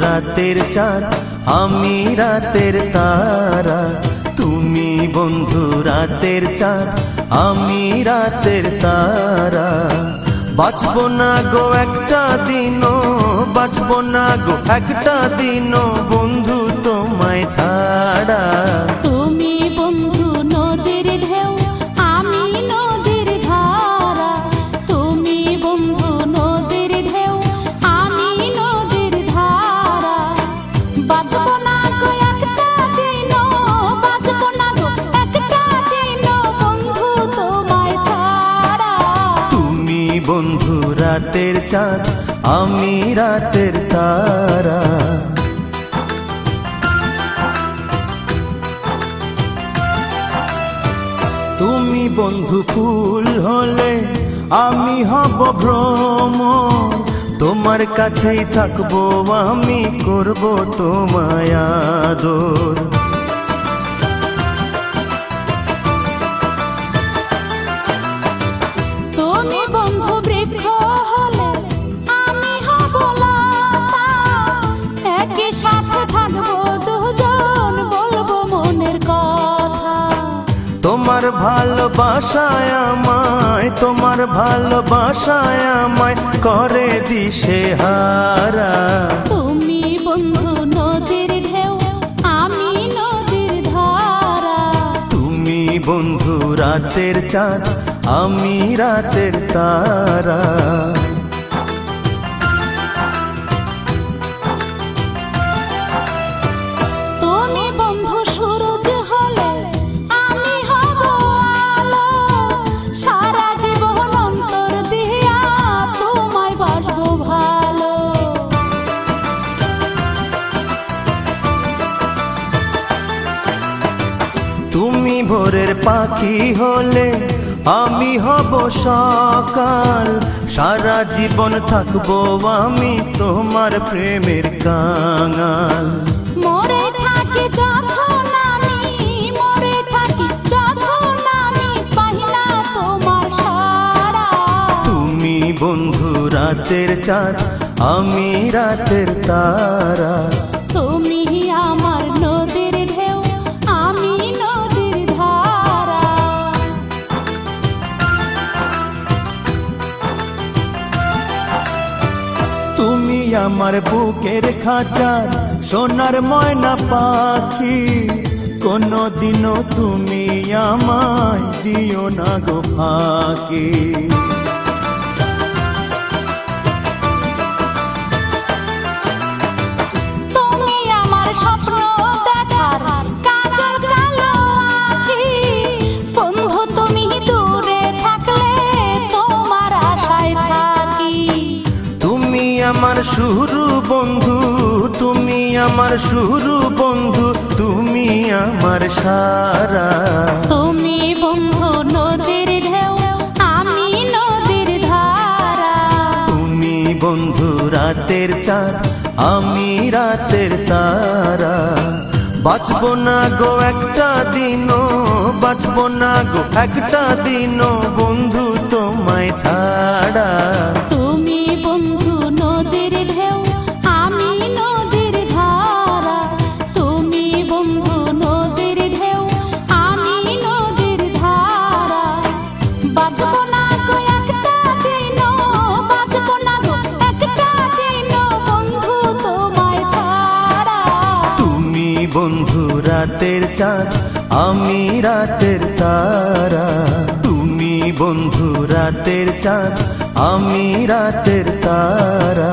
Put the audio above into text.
রাতের চাঁদ, আমি রাতের তারা। তুমি বন্ধু, রাতের চাঁদ, আমি রাতের তারা। বাঁচবো না গো একটা দিনও, বাঁচবো না গো একটা দিনও, বন্ধু তোমায় ছাড়া। তুমি বন্ধু বন্ধু, রাতের চাঁদ, আমি রাতের তারা। তুমি বন্ধু ফুল হলে আমি হব ভ্রম। তোমার কাছেই থাকব, আমি করব তোমায় আদর। তোমার ভালোবাসায় আমায় তোমার ভালোবাসায় আমায় করে দিশে হারা। তুমি বন্ধু নদীর ঢেউ আমি নদীর ধারা। তুমি বন্ধু রাতের চাঁদ আমি রাতের তারা। ভোরের পাখি হলে আমি হব সকাল। সারা জীবন থাকব আমি তোমার প্রেমের কাঙাল। মরে থাকি যখন আমি মরে থাকি যখন আমি পাইনা তোমার সারা। তুমি বন্ধু রাতের চাঁদ আমি রাতের তারা। তুমি আমার বুকের খাঁচা, সোনার ময়না পাখি। কোনো দিনও তুমি আমায় দিও না গো ফাঁকি। আমার শুরু বন্ধু তুমি আমার শুরু বন্ধু তুমি আমার সারা। তুমি বন্ধু নদীর ঢেউ আমি নদীর ধারা। তুমি বন্ধু রাতের চাঁদ আমি রাতের তারা। বাঁচবো না গো একটা দিনও বাঁচবো না গো একটা দিনও বন্ধু তোমায় ছাড়া। বন্ধু রাতের চাঁদ আমি রাতের তারা। তুমি বন্ধু রাতের চাঁদ আমি রাতের তারা।